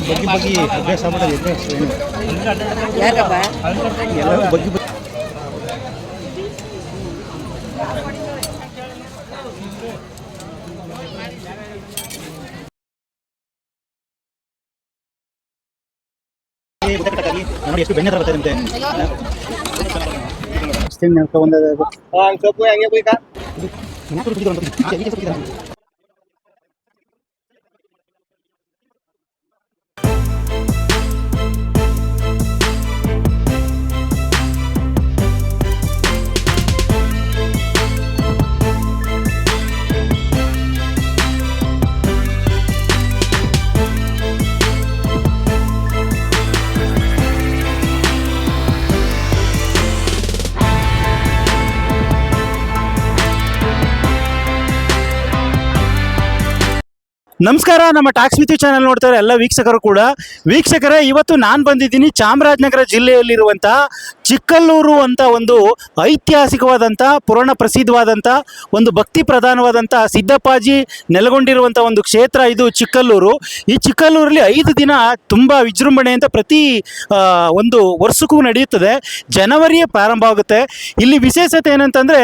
ಬಗ್ಗಿ ಬಗ್ಗಿ ಅಭ್ಯಾಸ ಮಾಡೋದು ಅಭ್ಯಾಸ ಯಾಕಪ್ಪ ಎಲ್ಲರೂ ಬಗ್ಗಿ ಬಗ್ಗಿ ನೋಡಿ ಎಷ್ಟು ಬೆಣ್ಣೆ ಅಷ್ಟೇನು ನೆನ್ಕೊಂಬಂದದ ಅದು. ಏನಾದ್ರು ಬಿಟ್ಟಿದ್ರು ಅಂತ ಬಿಟ್ಟು. ಈಗ ಸ್ವಲ್ಪ ಇದೆ. ನಮಸ್ಕಾರ, ನಮ್ಮ ಟಾಕ್ಸ್ ಮಿತಿ ಚಾನಲ್ ನೋಡ್ತಾರೆ ಎಲ್ಲ ವೀಕ್ಷಕರು ಕೂಡ. ವೀಕ್ಷಕರೇ, ಇವತ್ತು ನಾನು ಬಂದಿದ್ದೀನಿ ಚಾಮರಾಜನಗರ ಜಿಲ್ಲೆಯಲ್ಲಿರುವಂಥ ಚಿಕ್ಕಲ್ಲೂರು ಅಂತ ಒಂದು ಐತಿಹಾಸಿಕವಾದಂಥ, ಪುರಾಣ ಪ್ರಸಿದ್ಧವಾದಂಥ, ಒಂದು ಭಕ್ತಿ ಪ್ರಧಾನವಾದಂಥ ಸಿದ್ದಪ್ಪಾಜಿ ನೆಲೆಗೊಂಡಿರುವಂಥ ಒಂದು ಕ್ಷೇತ್ರ ಇದು ಚಿಕ್ಕಲ್ಲೂರು. ಈ ಚಿಕ್ಕಲ್ಲೂರಲ್ಲಿ ಐದು ದಿನ ತುಂಬ ಅಂತ ಪ್ರತಿ ಒಂದು ವರ್ಷಕ್ಕೂ ನಡೆಯುತ್ತದೆ. ಜನವರಿಯೇ ಪ್ರಾರಂಭ ಆಗುತ್ತೆ. ಇಲ್ಲಿ ವಿಶೇಷತೆ ಏನಂತಂದರೆ,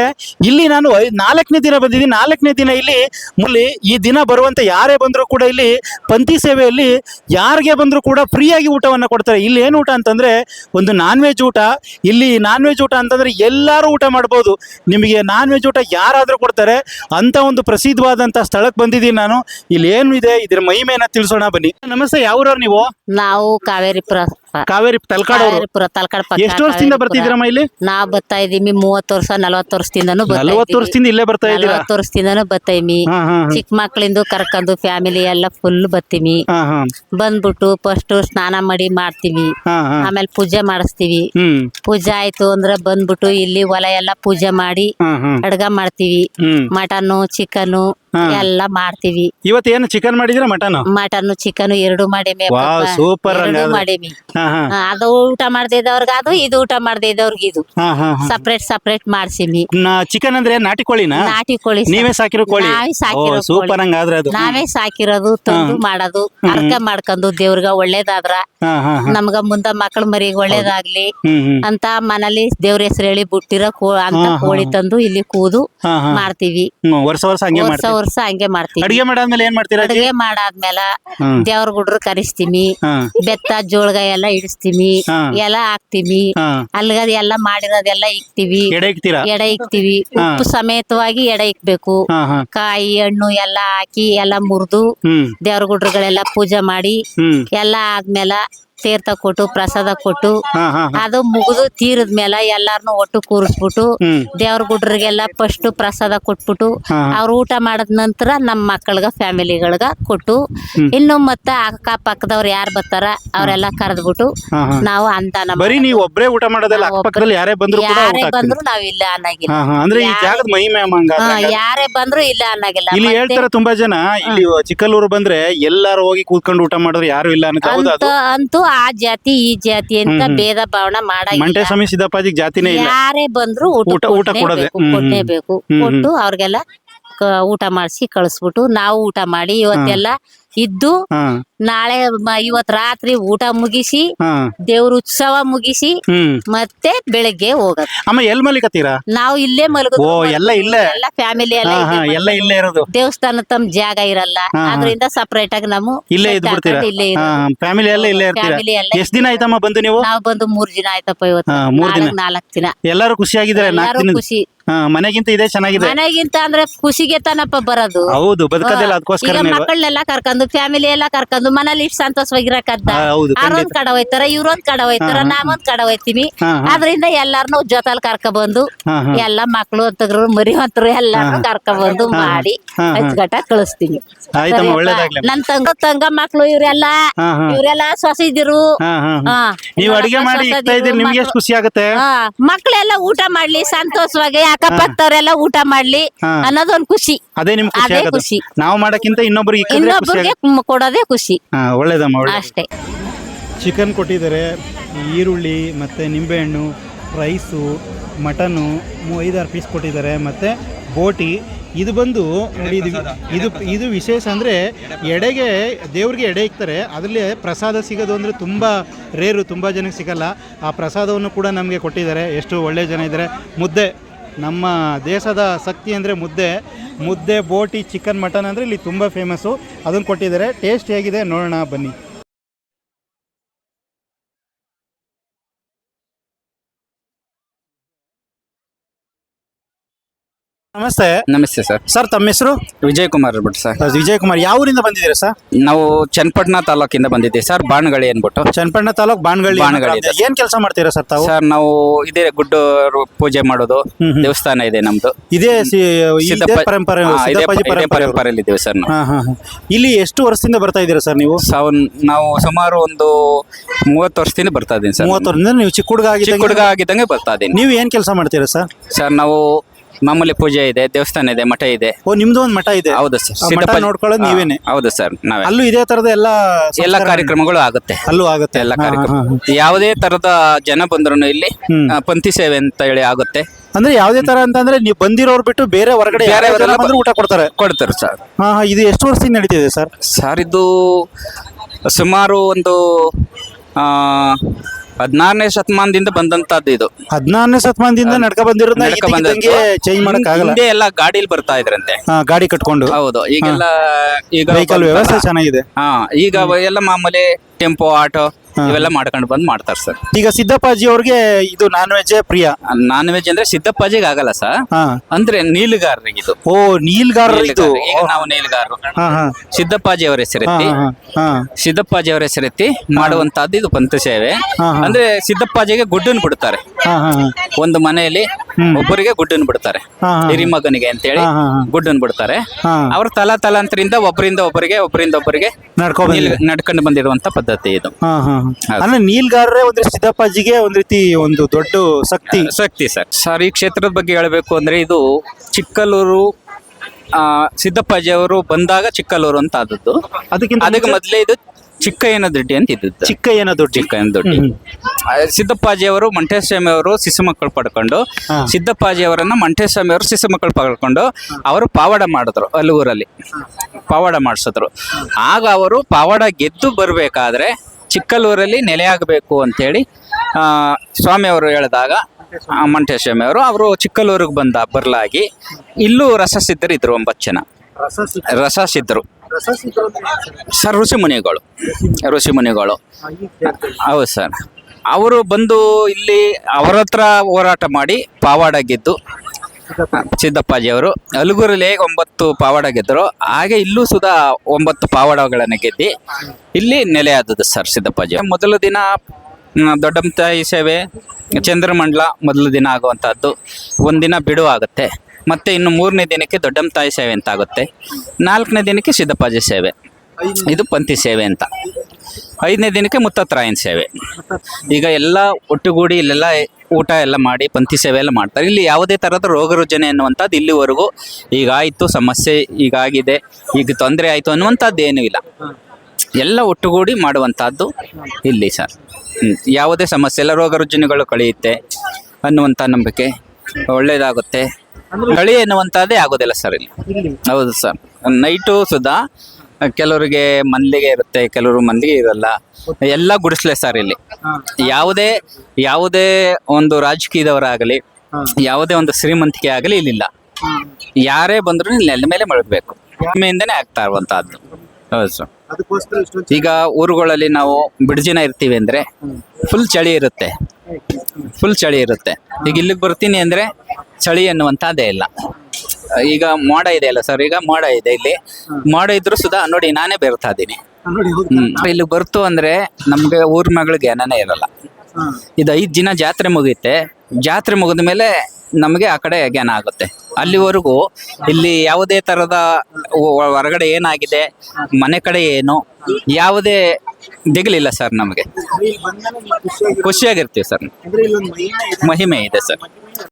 ಇಲ್ಲಿ ನಾನು ನಾಲ್ಕನೇ ದಿನ ಬಂದಿದ್ದೀನಿ. ನಾಲ್ಕನೇ ದಿನ ಇಲ್ಲಿ ಮುಲ್ಲಿ ಈ ದಿನ ಬರುವಂಥ ಯಾರೇ ಬಂದರೂ ಕೂಡ ಇಲ್ಲಿ ಪಂಥಿ ಸೇವೆಯಲ್ಲಿ ಯಾರಿಗೆ ಬಂದರೂ ಕೂಡ ಫ್ರೀಯಾಗಿ ಊಟವನ್ನು ಕೊಡ್ತಾರೆ. ಇಲ್ಲಿ ಏನು ಊಟ ಅಂತಂದರೆ, ಒಂದು ನಾನ್ ವೆಜ್ ಊಟ ಇಲ್ಲಿ ನಾನ್ ವೆಜ್ ಊಟ ಅಂತಂದರೆ ಎಲ್ಲರೂ ಊಟ ಮಾಡ್ಬೋದು. ನಿಮಗೆ ನಾನ್ ವೆಜ್ ಊಟ ಯಾರಾದರೂ ಕೊಡ್ತಾರೆ, ಅಂತ ಒಂದು ಪ್ರಸಿದ್ಧವಾದಂತ ಸ್ಥಳಕ್ಕೆ ಬಂದಿದ್ದೀನಿ ನಾನು. ಇಲ್ಲಿ ಏನು ಇದೆ, ಇದ್ರ ಮಹಿಮೆಯನ್ನು ತಿಳಿಸೋಣ ಬನ್ನಿ. ನಮಸ್ತೆ, ಯಾವ್ರವ್ರು ನೀವು? ನಾವು ಕಾವೇರಿಪುರ ಕಾವೇರಿ ತಲ್ಕಾಡವ್ರು ಕಾವೇರಿಪುರ ತಲಕಾಡ್ ಪಕ್ಕ ಎಷ್ಟು ವರ್ಷದಿಂದ ಕಾವೇರಿಪುರ. ಬರ್ತಿದ್ದೀರಮ್ಮ ಇಲ್ಲಿ? ನಾವ್ ಬರ್ತಾ ಇದೀವಿ ಮೂವತ್ತು ವರ್ಷ ನಲವತ್ತು ವರ್ಷದಿಂದನು ನಲವತ್ತು ವರ್ಷದಿಂದ ಇಲ್ಲೇ ಬರ್ತಾ ಇದ್ದೀರಾ ನಲವತ್ತು ವರ್ಷದಿಂದನು ಬತ್ತೈಮಿ ಹಾ ಹಾ ಚಿಕ್ಕ ಮಕ್ಳಿಂದ ಕರ್ಕೊಂಡು ಫ್ಯಾಮಿಲಿ ಎಲ್ಲ ಫುಲ್ ಬತ್ತೀವಿ ಹಾ ಹಾ. ಬಂದ್ಬಿಟ್ಟು ಫಸ್ಟ್ ಸ್ನಾನ ಮಾಡಿ ಮಾಡ್ತೀವಿ. ಹಾ ಹಾ. ಆಮೇಲೆ ಪೂಜೆ ಮಾಡಿಸ್ತೀವಿ. ಹ್ಮ್. ಪೂಜೆ ಆಯ್ತು ಅಂದ್ರೆ ಬಂದ್ಬಿಟ್ಟು ಇಲ್ಲಿ ಹೊಲ ಎಲ್ಲ ಪೂಜೆ ಮಾಡಿ ಹಾ ಹಾ. ಅಡ್ಗ ಮಾಡ್ತೀವಿ. Mutton mutton chicken. ಎಲ್ಲ ಮಾಡ್ತೀವಿ. ಇವತ್ತು ಏನು ಚಿಕನ್ ಮಾಡಿದ್ರ ಮಟನ್ ಮಟನ್ ಚಿಕನ್ ಎರಡು ಮಾಡೇಮಿ ಸೂಪರ್ super ಎರಡು ಹಂಗಾದ್ರೆ. ಮಾಡೇಮಿ ಹಾ ಹಾ. ಆ, ಅದು ಊಟ ಮಾಡದೇ ಇದ್ದವ್ರಿಗೆ ಅದು ಇದು ಊಟ ಮಾಡದೇ ಇದ್ದವ್ರಿಗೆ ಇದು. ಹಾ ಹಾ ಹಾ. ಸಪ್ರೇಟ್ ಸಪ್ರೇಟ್ ಮಾಡ್ಸೀನಿ ಚಿಕನ್ ಅಂದ್ರೆ ನಾಟಿ ಕೋಳಿನಾ? ನಾಟಿ ಕೋಳಿ ನೀವೇ ಸಾಕಿರೋ ಕೋಳಿ? ನಾವೇ ಸಾಕಿರೋ ಸೂಪರ್ ಕೋಳಿ. ಹಂಗಾದ್ರೆ ಅದು. ನಾವೇ ಸಾಕಿರೋದು ತಂದು ಮಾಡೋದು ಅರ್ಕ ಮಾಡ್ಕೊಂಡು ದೇವ್ರಿಗೆ ಒಳ್ಳೇದಾದ್ರ. ಹಾ ಹಾ ಹಾ. ನಮ್ಗ ಮುಂದ ಮಕ್ಳ ಮರಿಗೆ ಒಳ್ಳೇದಾಗ್ಲಿ. ಹ್ಮ್ ಹ್ಮ್. ಅಂತ ಮನೇಲಿ ದೇವ್ರ ಹೆಸರು ಹೇಳಿ ಬಿಟ್ಟಿರೋ ಕೋ ಅಂತ. ಕೋಳಿ ತಂದು ಇಲ್ಲಿ ಕೂದು ಹಾ ಹಾ. ಮಾಡ್ತೀವಿ. ಹ್ಮ್, ವರ್ಷ ವರ್ಷ ಹಂಗೆ ವರ್ಷ ಮಾಡ್ತೀವಿ. ವರ್ಷ ಹಂಗೆ ಮಾಡ್ತೀವಿ ಅಡಿಗೆ ಮಾಡಾದ್ಮೇಲೆ ಏನ್ ಮಾಡ್ತೀರಾ ಅಜ್ಜಿ? ಅಡುಗೆ ಮಾಡಾದ್ಮೇಲೆ ಹ್ಮ್ ದೇವ್ರ ಗುಡ್ರು ಕರಿಸ್ತೀನಿ. ಹಾ. ಬೆತ್ತ ಜೋಳಗ ಎಲ್ಲ ಇಡಿಸ್ತೀವಿ ಹಾ. ಎಲ್ಲ ಹಾಕ್ತಿವಿ ಹಾ. ಅಲ್ಗದ ಎಲ್ಲ ಮಾಡಿರೋದೆಲ್ಲ ಇಕ್ತಿವಿ. ಎಡೆ ಇಕ್ತೀರಾ? ಎಡೆ ಇಕ್ತಿವಿ. ಉಪ್ಪು ಸಮೇತವಾಗಿ ಎಡೆ ಇಕ್ಬೇಕು. ಹಾ ಹಾ. ಕಾಯಿ ಹಣ್ಣು ಎಲ್ಲ ಹಾಕಿ ಎಲ್ಲ ಮುರಿದು ಹ್ಮ್. ದೇವ್ರ ಗುಡ್ರುಗಳೆಲ್ಲ ಪೂಜೆ ಮಾಡಿ ಎಲ್ಲಾ ಎಲ್ಲ ಆದ್ಮೇಲೆ ತೀರ್ಥ ಕೊಟ್ಟು ಪ್ರಸಾದ ಕೊಟ್ಟು ಅದು ಮುಗಿದು ತೀರದ್ಮೇಲೆ ಎಲ್ಲಾರನು ಒಟ್ಟು ಕೂರಿಸ್ಬಿಟ್ಟು ದೇವ್ರ ಗುಡ್ರಿಗೆಲ್ಲ ಫಸ್ಟ್ ಪ್ರಸಾದ ಕೊಟ್ಬಿಟ್ಟು ಅವ್ರ ಊಟ ಮಾಡಿದ ನಂತರ ನಮ್ಮ ಮಕ್ಕಳಿಗ ಫ್ಯಾಮಿಲಿಗಳ್ಗ ಕೊಟ್ಟು ಇನ್ನು ಮತ್ತೆ ಅಕ್ಕ ಪಕ್ಕದವ್ರು ಯಾರು ಬರ್ತಾರ ಅವರೆಲ್ಲ ಕರೆದ್ಬಿಟ್ಟು ನಾವು ಅಂತ ಬರೀ ನೀವು ಒಬ್ರೇ ಊಟ ಮಾಡೋದಲ್ಲ ಯಾರೇ ಬಂದ್ರು ಯಾರೇ ಬಂದ್ರು ನಾವ್ ಇಲ್ಲ ಅನ್ನಾಗಿಲ್ಲ. ಅಂದ್ರೆ ಈ ಯಾರೇ- ಜಾಗದ ಮಹಿಮೆ ಬಂದ್ರು ಇಲ್ಲ ಅನ್ನಾಗಿಲ್ಲ. ಇಲ್ಲಿ ಹೇಳ್ತಾರ ತುಂಬಾ ಜನ ಇಲ್ಲಿ ಚಿಕ್ಕಲ್ಲೂರು ಬಂದ್ರೆ ಎಲ್ಲಾರು ಹೋಗಿ ಕೂತ್ಕೊಂಡು ಊಟ ಮಾಡಿದ್ರೆ ಯಾರು ಇಲ್ಲ ಅಂತ ಅಂತೂ ಆ ಜಾತಿ ಈ ಜಾತಿ ಅಂತ ಹ್ಮ್, ಹ್ಮ್. ಭೇದ ಭಾವನೆ ಮಂಟೆ ಮಾಡಂಗಿಲ್ಲ ಸ್ವಾಮಿ ಸಿದ್ದಪ್ಪಾಜಿಗೆ ಜಾತಿನೇ ಇಲ್ಲ ಯಾರೇ ಬಂದ್ರು ಊಟ ಊಟ- ಊಟ ಕೊಡೋದೆ. ಕೊಡ್ಲೇಬೇಕು, ಹ್ಮ್, ಹ್ಮ್. ಕೊಡ್ಲೇಬೇಕು ಹ್ಮ್, ಹ್ಮ್. ಕೊಟ್ಟು ಅವ್ರಿಗೆಲ್ಲ ಕ- ಊಟ ಮಾಡಿಸಿ ಕಳಿಸ್ಬಿಟ್ಟು ನಾವು ಊಟ ಮಾಡಿ ಇವತ್ತೆಲ್ಲ ಇದ್ದು ನಾಳೆ ಮ- ಇವತ್ ರಾತ್ರಿ ಊಟ ಮುಗಿಸಿ ಹಾ. ದೇವ್ರ ಉತ್ಸವ ಮುಗಿಸಿ ಹ್ಮ್. ಮತ್ತೆ ಬೆಳಗ್ಗೆ ಹೋಗೋದು. ಅಮ್ಮ ಎಲ್ ಮಲಿಕತ್ತೀರಾ ನಾವು ಇಲ್ಲೇ ಮಲಗೋದು. ಓ ಎಲ್ಲ ಇಲ್ಲೇ. ಎಲ್ಲ ಫ್ಯಾಮಿಲಿ ಎಲ್ಲ ಹಾ ಹಾ ಇಲ್ಲೇ ಎಲ್ಲ ಇಲ್ಲೇ ಇರೋದು. ದೇವಸ್ಥಾನ ತಮ್ಮ ಜಾಗ ಇರಲ್ಲ. ಹಾ, ಹಾ. ಅದರಿಂದ ಸಪರೇಟ್ ಆಗಿ ನಾವು ಇಲ್ಲೇ ಇದ್ ಇದ್ಬಿಡ್ತೀರಾ? ಇಲ್ಲೇ ಹಾ ಇರೋದು. ಫ್ಯಾಮಿಲಿ ಎಲ್ಲ ಇಲ್ಲೇ ಇರ್ತೀರಾ? ಎಲ್ಲ ಎಷ್ಟ್ ದಿನ ಆಯ್ತಮ್ಮ ಬಂದು ನೀವು? ನಾವು ಬಂದು ಮೂರ್ ದಿನ ಆಯ್ತಪ್ಪ ಇವತ್ತು. ಹಾ, ಮೂರ್ ದಿನ. ನಾಲ್ಕ್ ದಿನ. ಎಲ್ಲಾರು ಖುಷಿಯಾಗಿದ್ದಾರೆ ನಾಲ್ಕು ಎಲ್ಲಾರು ದಿನ ಖುಷಿ. ಹಾ ಮನೆಗಿಂತ ಇದೇ ಚೆನ್ನಾಗಿದೆ. ಮನೆಗಿಂತ ಅಂದ್ರೆ ಖುಷಿಗೆ ತಾನಪ್ಪ ಬರೋದು. ಹೌದು ಬದುಕೋದಿಲ್ಲ ಈಗ ಅದಕ್ಕೋಸ್ಕರ ಮಕ್ಕಳನ್ನೆಲ್ಲ ಕರ್ಕೊಂಡು ಫ್ಯಾಮಿಲಿ ಎಲ್ಲ ಕರ್ಕೊಂಡು ಮನೇಲಿ ಇಷ್ಟು ಸಂತೋಷವಾಗಿರಕದ್ದ ಹೌದು ಅವ್ರೊಂದ್ ಕಡೆ ಹೋಯ್ತಾರ ಇವ್ರೊಂದ್ ಕಡೆ ಹೋಯ್ತಾರ ನಾವೊಂದ್ ಕಡೆ ಹೋಯ್ತೀವಿ. ಹಾ ಹಾ. ಅದ್ರಿಂದ ಎಲ್ಲಾರ್ನು ಜೊತೆಲ್ ಕರ್ಕೊಬಂದು ಎಲ್ಲಾ ಹಾ ಹಾ. ಎಲ್ಲ ಮಕ್ಳು ಅಂತಗ್ರು ಮರಿವಂತರು ಎಲ್ಲಾರ್ನು ಕರ್ಕೊಬಂದು ಹಾ, ಹಾ. ಮಾಡಿ ಹಾ, ಹಾ. ಹಚ್ಗಟ್ಟ ಕಳಿಸ್ತೀವಿ. ಆಯ್ತಮ್ಮ ಸರಿಯಪ್ಪ? ಒಳ್ಳೇದಾಗ್ಲಿ. ನನ್ ತಂಗ ತಂಗ ಮಕ್ಳು ಇವ್ರೆಲ್ಲಾ ಹಾ ಹಾ. ಇವ್ರೆಲ್ಲ ಸೊಸಿದಿರು. ಹಾ ಹಾ ಹಾ. ಹಾ. ನೀವು ಅಡಿಗೆ ಮಾಡಿ ಸೊಸೆದಿರು, ಇಕ್ತಾ ಇದ್ದೀರಿ ನಿಮ್ಗೆ ಎಷ್ಟು ಮಕ್ಳು- ಖುಷಿ ಆಗುತ್ತೆ? ಹಾ. ಮಕ್ಳೆಲ್ಲ ಊಟ ಮಾಡ್ಲಿ ಸಂತೋಷವಾಗಿ ಅಕ್ಕಪಕ್ಕದವ್ರೆಲ್ಲ ಊಟ ಮಾಡ್ಲಿ ಹಾ. ಅನ್ನೋದೊಂದ್ ಖುಷಿ. ಅದೇ ನಿಮ್ಗೆ ಖುಷಿ ಅದೇ ಆಗೋದು. ಖುಷಿ. ನಾವು ಮಾಡಕ್ಕಿಂತ ಇನ್ನೊಬ್ರಿಗೆ ಇಕ್ಕಿದ್ರೆ ಖುಷಿ ಇನ್ನೊಬ್ರಿಗೆ ಮ್- ಕೊಡೋದೇ ಖುಷಿ. ಹಾ ಒಳ್ಳೇದಮ್ಮ ಒಳ್ಳೆ ಅಷ್ಟೇ. ಚಿಕನ್ ಕೊಟ್ಟಿದ್ದಾರೆ ಈರುಳ್ಳಿ ಮತ್ತು ನಿಂಬೆಹಣ್ಣು ರೈಸು ಮಟನು ಮೂ ಐದಾರು ಪೀಸ್ ಕೊಟ್ಟಿದ್ದಾರೆ ಮತ್ತು ಬೋಟಿ. ಇದು ಬಂದು ನೋಡಿ ಇದು ಇದು ಇದು ವಿಶೇಷ ಅಂದರೆ ಎಡೆಗೆ ದೇವ್ರಿಗೆ ಎಡೆ ಇಕ್ತಾರೆ. ಅದರಲ್ಲಿ ಪ್ರಸಾದ ಸಿಗೋದು ಅಂದರೆ ತುಂಬ ರೇರು ತುಂಬ ಜನಕ್ಕೆ ಸಿಗಲ್ಲ. ಆ ಪ್ರಸಾದವನ್ನು ಕೂಡ ನಮಗೆ ಕೊಟ್ಟಿದ್ದಾರೆ. ಎಷ್ಟು ಒಳ್ಳೆಯ ಜನ ಇದ್ದಾರೆ. ಮುದ್ದೆ. ನಮ್ಮ ದೇಶದ ಶಕ್ತಿ ಅಂದರೆ ಮುದ್ದೆ. ಮುದ್ದೆ, ಬೋಟಿ ಚಿಕನ್ ಮಟನ್ ಅಂದರೆ ಇಲ್ಲಿ ತುಂಬ ಫೇಮಸ್ಸು ಅದನ್ನು ಕೊಟ್ಟಿದ್ದಾರೆ. ಟೇಸ್ಟ್ ಹೇಗಿದೆ ನೋಡೋಣ, ಬನ್ನಿ. ನಮಸ್ತೆ. ನಮಸ್ತೆ ಸರ್. ಸರ್ ತಮ್ಮ ಹೆಸರು? ವಿಜಯ್ ಕುಮಾರ್ ಅನ್ಬಿಟ್ಟು ಸರ್. ವಿಜಯ್ ಕುಮಾರ್ ಯಾವ ಊರಿಂದ ಬಂದಿದ್ದೀರಾ ಸರ್? ನಾವು ಚನ್ನಪಟ್ಟಣ ತಾಲೂಕಿಂದ ಬಂದಿದ್ದೀವಿ ಸರ್ ಬಾಣಗಳಿ ಅನ್ಬಿಟ್ಟು ಚನ್ನಪಟ್ಟಣ ತಾಲೂಕ್ ಬಾಣಗಳ್ಳಿ ಬಾಣಗಳ್ಳಿ ಇದೆ. ಏನ್ ಕೆಲಸ ಮಾಡ್ತೀರಾ ಸರ್ ತಾವು? ಸರ್ ನಾವು ಇದೇ ಗುಡ್ಡು ರು- ಪೂಜೆ ಮಾಡೋದು. ದೇವಸ್ಥಾನ ಇದೆ ನಮ್ದು. ಇದೇ ಸಿ- ಇದೇ ಸಿದ್ದಪ್ಪ- ಪರಂಪರೆ ಹಾ, ಇದೇ ಸಿದ್ದಪ್ಪಾಜಿ ಪ- ಇದೇ ಪರಂಪರೆ ಅವ್ರು. ಪರಂಪರೆಯಲ್ಲಿ ಇದ್ದೀವಿ ಸರ್ ನಾವು. ಹಾ ಹಾ ಹಾ. ಇಲ್ಲಿ ಎಷ್ಟು ವರ್ಷದಿಂದ ಬರ್ತಾ ಇದ್ದೀರಾ ಸರ್ ನೀವು? ಸಾವನ್ ನಾವು ಸುಮಾರು ಒಂದು ಮೂವತ್ತು ವರ್ಷದಿಂದ ಬರ್ತಾ ಇದ್ದೀನಿ ಸರ್. ಮೂವತ್ತು ವರ್ಷದಿಂದ ನೀವು ಚಿಕ್ಕ ಹುಡುಗ ಚಿಕ್ಕ ಹುಡುಗ ಆಗಿದ್ದಂಗೆ ಆಗಿದ್ದಂಗೆ ಬರ್ತಾ ಇದ್ದೀನಿ. ನೀವು ಏನ್ ಕೆಲಸ ಮಾಡ್ತೀರಾ ಸರ್? ಸರ್ ನಾವು ಮಾಮೂಲಿ ಪೂಜೆ ಇದೆ ದೇವಸ್ಥಾನ ಇದೆ ಮಠ ಇದೆ. ಓ ನಿಮ್ದು ಒಂದು ಮಠ ಇದೆ? ಹೌದು ಸರ್. ಆ ಮಠ ನೋಡ್ಕೊಳ್ಳೋದು ನೀವೇನೆ? ಹೌದು ಸರ್ ನಾವೇ. ಅಲ್ಲೂ ಇದೇ ತರದ ಎಲ್ಲ ಎಲ್ಲ ಕಾರ್ಯಕ್ರಮಗಳು ಆಗುತ್ತೆ. ಅಲ್ಲೂ ಆಗುತ್ತೆ. ಎಲ್ಲ ಕಾರ್ಯಕ್ರಮ. ಯಾವುದೇ ತರದ ಜನ ಬಂದ್ರು ಇಲ್ಲಿ. ಆ, ಪಂಥಿ ಸೇವೆ ಅಂತ ಹೇಳಿ ಆಗುತ್ತೆ. ಅಂದ್ರೆ ಯಾವ್ದೇ ತರ ಅಂತಂದ್ರೆ ನೀವು ಬಂದಿರೋರು ಬಿಟ್ಟು ಬೇರೆ ಹೊರಗಡೆ ಬೇರೆ ಬಂದ್ರು ಊಟ ಕೊಡ್ತಾರೆ. ಕೊಡ್ತಾರೆ ಸರ್. ಹಾ ಹಾ ಇದು ಎಷ್ಟು ವರ್ಷದಿಂದ ನಡೀತಿದೆ ಸರ್? ಸರ್ ಇದು ಸುಮಾರು ಒಂದು ಹದಿನಾರನೇ ಶತಮಾನದಿಂದ ಬಂದಂತದ್ದು ಇದು. ಹದಿನಾರನೇ ಶತಮಾನದಿಂದ ನಡ್ಕ ಬಂದಿರೋದು ನಡ್ಕ ಬಂದದ್ದು. ಚೇಂಜ್ ಮಾಡಕ್ ಆಗಲ್ಲ ಹಿಂದೆ ಎಲ್ಲ ಗಾಡಿಲಿ ಬರ್ತಾ ಇದ್ರಂತೆ. ಗಾಡಿ ಕಟ್ಕೊಂಡು. ಹೌದು ಈಗೆಲ್ಲ ಈಗ ವೆಹಿಕಲ್ ವ್ಯವಸ್ಥೆ ಚೆನ್ನಾಗಿದೆ. ಹಾ ಈಗ ಎಲ್ಲ ಮಾಮೂಲಿ ಟೆಂಪೋ ಆಟೋ ಇವೆಲ್ಲ ಮಾಡ್ಕೊಂಡು ಬಂದು ಮಾಡ್ತಾರೆ ಸರ್. ಈಗ ಸಿದ್ದಪ್ಪಾಜಿ ಅವ್ರಿಗೆ ಇದು ನಾನ್ ವೆಜ್ ಪ್ರಿಯ? ನಾನ್ ವೆಜ್ ಅಂದ್ರೆ ಸಿದ್ದಪ್ಪಾಜಿಗೆ ಆಗಲ್ಲ ಸರ್. ಹಾ. ಅಂದ್ರೆ ನೀಲ್ಗಾರರಿಗೆ ಇದು. ಓ ನೀಲ್ಗಾರ ಇದು. ನೀಲುಗಾರರು. ಈಗ ನಾವು ನೀಲ್ಗಾರರು. ಹಾ ಹಾ. ಸಿದ್ದಪ್ಪಾಜಿ ಅವರ ಹೆಸರೆತ್ತಿ ಹಾ ಹಾ ಸಿದ್ದಪ್ಪಾಜಿ ಅವರ ಹೆಸರೆತ್ತಿ ಮಾಡುವಂತಹದ್ದು ಇದು ಪಂತ ಸೇವೆ. ಹಾ, ಹಾ. ಅಂದ್ರೆ ಸಿದ್ದಪ್ಪಾಜಿಗೆ ಗುಡ್ಡನ್ ಕೊಡ್ತಾರೆ. ಹಾ ಹಾ ಹಾ. ಒಂದು ಮನೆಯಲ್ಲಿ ಒಬ್ಬರಿಗೆ ಗುಡ್ಡನ್ ಬಿಡ್ತಾರೆ. ಹಿರಿ ಮಗನಿಗೆ ಅಂತ ಹೇಳಿ. ಗುಡ್ಡನ್ ಬಿಡ್ತಾರೆ. ಅವ್ರ ತಲಾ ತಲಾಂತರಿಂದ ಒಬ್ಬರಿಂದ ಒಬ್ಬರಿಗೆ ಒಬ್ಬರಿಂದ ಒಬ್ಬರಿಗೆ ನಡ್ಕೊಂಡ್ ನಡ್ಕೊಂಡು ಬಂದಿರುವಂತ ಪದ್ಧತಿ ಇದು. ಅಂದ್ರೆ ನೀಲ್ಗಾರರೇ ಒಂದು ಸಿದ್ದಪ್ಪಾಜಿಗೆ ಒಂದ್ ರೀತಿ ಒಂದು ದೊಡ್ಡ ಶಕ್ತಿ. ಶಕ್ತಿ ಸರ್. ಸರ್ ಈ ಕ್ಷೇತ್ರದ ಬಗ್ಗೆ ಹೇಳಬೇಕು ಅಂದ್ರೆ ಇದು ಚಿಕ್ಕಲೂರು ಸಿದ್ದಪ್ಪಾಜಿ ಅವರು ಬಂದಾಗ ಚಿಕ್ಕಲೂರು ಅಂತ ಆದದ್ದು. ಅದಕ್ಕಿಂತ ಅದಕ್ಕೆ ಮೊದಲೇ ಇದು ಚಿಕ್ಕಯ್ಯನ ದೊಡ್ಡಿ ಅಂತ ಇದ್ದದ್ದು. ಚಿಕ್ಕ ದೊಡ್ಡಿ. ಚಿಕ್ಕಯ್ಯನ ದೊಡ್ಡಿ. ಆ, ಸಿದ್ದಪ್ಪಾಜಿ ಅವರು ಮಂಟೇಸ್ವಾಮಿ ಅವರು ಶಿಶು ಮಕ್ಕಳು ಪಡ್ಕೊಂಡು. ಸಿದ್ದಪ್ಪಾಜಿ ಅವರನ್ನ ಮಂಟೇಸ್ವಾಮಿ ಅವರು ಶಿಶು ಮಕ್ಕಳು ಪಡ್ಕೊಂಡು ಅವರು ಪಾವಾಡ ಮಾಡಿದ್ರು ಅಲ್ಲಿ ಊರಲ್ಲಿ ಪಾವಡ ಮಾಡಿಸಿದ್ರು. ಆಗ ಅವರು ಪಾವಾಡ ಗೆದ್ದು ಬರಬೇಕಾದ್ರೆ ಚಿಕ್ಕಲ್ಲೂರಲ್ಲಿ ನೆಲೆಯಾಗಬೇಕು ಅಂತೇಳಿ ಆ, ಸ್ವಾಮಿ ಅವರು ಹೇಳಿದಾಗ ಆ, ಮಂಟೇಸ್ವಾಮಿ ಅವರು ಅವರು ಚಿಕ್ಕಲ್ಲೂರಿಗೆ ಬಂದ ಬರಲಾಗಿ ಇಲ್ಲೂ ರಸಸಿದ್ಧರಿದ್ರು ಒಂಬತ್ತು ಜನ. ರಸ ರಸಸಿದ್ಧರು. ಸರ್, ಋಷಿಮುನಿಗಳು. ಋಷಿಮುನಿಗಳು. ಋಷಿ ಮುನಿಗಳು ಹೌದು ಸರ್. ಅವರು ಬಂದು ಇಲ್ಲಿ ಅವರ ಹತ್ರ ಹೋರಾಟ ಮಾಡಿ ಪಾವಾಡ ಗೆದ್ದು ಸಿದ್ದಪ್ಪಾಜಿ ಅವರು ಅಲುಗುರಲ್ಲಿ ಹೇಗೆ ಒಂಬತ್ತು ಪಾವಾಡ ಗೆದ್ದರು. ಹಾಗೆ ಇಲ್ಲೂ ಸುಧಾ ಒಂಬತ್ತು ಪಾವಾಡಗಳನ್ನು ಗೆದ್ದಿ ಇಲ್ಲಿ ನೆಲೆಯಾದದ್ದು ಸರ್ ಸಿದ್ದಪ್ಪಾಜಿ. ಮೊದಲ ದಿನ ದೊಡ್ಡಮ್ಮ ತಾಯಿ ಸೇವೆ, ಚಂದ್ರಮಂಡಲ ಮೊದಲ ದಿನ ಆಗುವಂಥದ್ದು ಒಂದಿನ ಬಿಡು ಆಗುತ್ತೆ ಮತ್ತೆ ಇನ್ನು ಮೂರನೇ ದಿನಕ್ಕೆ ದೊಡ್ಡಮ್ಮ ತಾಯಿ ಸೇವೆ ಅಂತ ಆಗುತ್ತೆ ನಾಲ್ಕನೇ ದಿನಕ್ಕೆ ಸಿದ್ದಪ್ಪಾಜಿ ಸೇವೆ. ಇದು ಪಂಥಿ ಸೇವೆ ಅಂತ. ಐದನೇ ದಿನಕ್ಕೆ ಮುತ್ತತ್ರಾಯನ ಸೇವೆ. ಈಗ ಎಲ್ಲ ಒಟ್ಟುಗೂಡಿ ಇಲ್ಲೆಲ್ಲ ಊಟ ಎಲ್ಲ ಮಾಡಿ ಪಂಥಿ ಸೇವೆ ಎಲ್ಲ ಮಾಡ್ತಾರೆ. ಇಲ್ಲಿ ಯಾವುದೇ ಥರದ ರೋಗ ರುಜನೆ ಅನ್ನುವಂಥದ್ದು ಇಲ್ಲಿವರೆಗೂ ಈಗ ಆಯಿತು ಸಮಸ್ಯೆ ಈಗಾಗಿದೆ ಈಗ ತೊಂದರೆ ಆಯಿತು ಅನ್ನುವಂಥದ್ದು ಏನೂ ಇಲ್ಲ. ಎಲ್ಲ ಒಟ್ಟುಗೂಡಿ ಮಾಡುವಂಥದ್ದು ಇಲ್ಲಿ ಸರ್. ಯಾವುದೇ ಸಮಸ್ಯೆ ಎಲ್ಲ ರೋಗ ರುಜಿನಗಳು ಕಳೆಯುತ್ತೆ ಅನ್ನುವಂಥ ನಂಬಿಕೆ ಒಳ್ಳೆಯದಾಗುತ್ತೆ. ಕಳಿ ಎನ್ನುವಂಥದ್ದೇ ಆಗೋದಿಲ್ಲ ಸರ್ ಇಲ್ಲಿ. ಹೌದು ಸರ್ ನೈಟು ಸುಧಾ ಕೆಲವರಿಗೆ ಮಂದಿಗೆ ಇರುತ್ತೆ ಕೆಲವರು ಮಂದಿಗೆ ಇರಲ್ಲ. ಎಲ್ಲ ಗುಡಿಸ್ಲೆ ಸರ್ ಇಲ್ಲಿ. ಯಾವುದೇ ಯಾವುದೇ ಒಂದು ರಾಜಕೀಯದವರಾಗಲಿ ಯಾವುದೇ ಒಂದು ಶ್ರೀಮಂತಿಕೆ ಆಗಲಿ ಇಲ್ಲಿಲ್ಲ. ಯಾರೇ ಬಂದ್ರು ಇಲ್ಲಿ ನೆಲ ಮೇಲೆ ಮಳಗಬೇಕು ಹೆಮ್ಮೆಯಿಂದನೇ ಆಗ್ತಾ ಇರುವಂತಹದ್ದು. ಹೌದು ಸರ್ ಈಗ ಊರುಗಳಲ್ಲಿ ನಾವು ಬಿಡ್ಜಿನ ಇರ್ತೀವಿ ಅಂದ್ರೆ ಫುಲ್ ಚಳಿ ಇರುತ್ತೆ. ಫುಲ್ ಚಳಿ ಇರುತ್ತೆ. ಈಗ ಇಲ್ಲಿಗೆ ಬರ್ತೀನಿ ಅಂದ್ರೆ ಚಳಿ ಅನ್ನುವಂಥದ್ದೇ ಇಲ್ಲ. ಈಗ ಮೋಡ ಇದೆ ಅಲ್ಲ ಸರ್ ಈಗ ಮೋಡ ಇದೆ ಇಲ್ಲಿ. ಮೋಡ ಇದ್ರು ಸುಧಾ ನೋಡಿ ನಾನೇ ಬೆರ್ತಾ ಇದ್ದೀನಿ. ಹ್ಮ್ ಇಲ್ಲಿ ಬರ್ತು ಅಂದ್ರೆ ನಮ್ಗೆ ಊರ್ ಮಗಳಿಗೆ ಜ್ಞಾನನೇ ಇರಲ್ಲ. ಇದು ಐದು ದಿನ ಜಾತ್ರೆ ಮುಗಿಯುತ್ತೆ. ಜಾತ್ರೆ ಮುಗಿದ ಮೇಲೆ ನಮಗೆ ಆ ಕಡೆ ಜ್ಞಾನ ಆಗುತ್ತೆ. ಅಲ್ಲಿವರೆಗೂ ಇಲ್ಲಿ ಯಾವುದೇ ತರದ ಹೊರಗಡೆ ಏನಾಗಿದೆ ಮನೆ ಕಡೆ ಏನು ಯಾವುದೇ ದಿಗಲಿಲ್ಲ ಸರ್ ನಮಗೆ. ಖುಷಿಯಾಗಿರ್ತೀವಿ ಸರ್ ಮಹಿಮೆ ಇದೆ. ಸರ್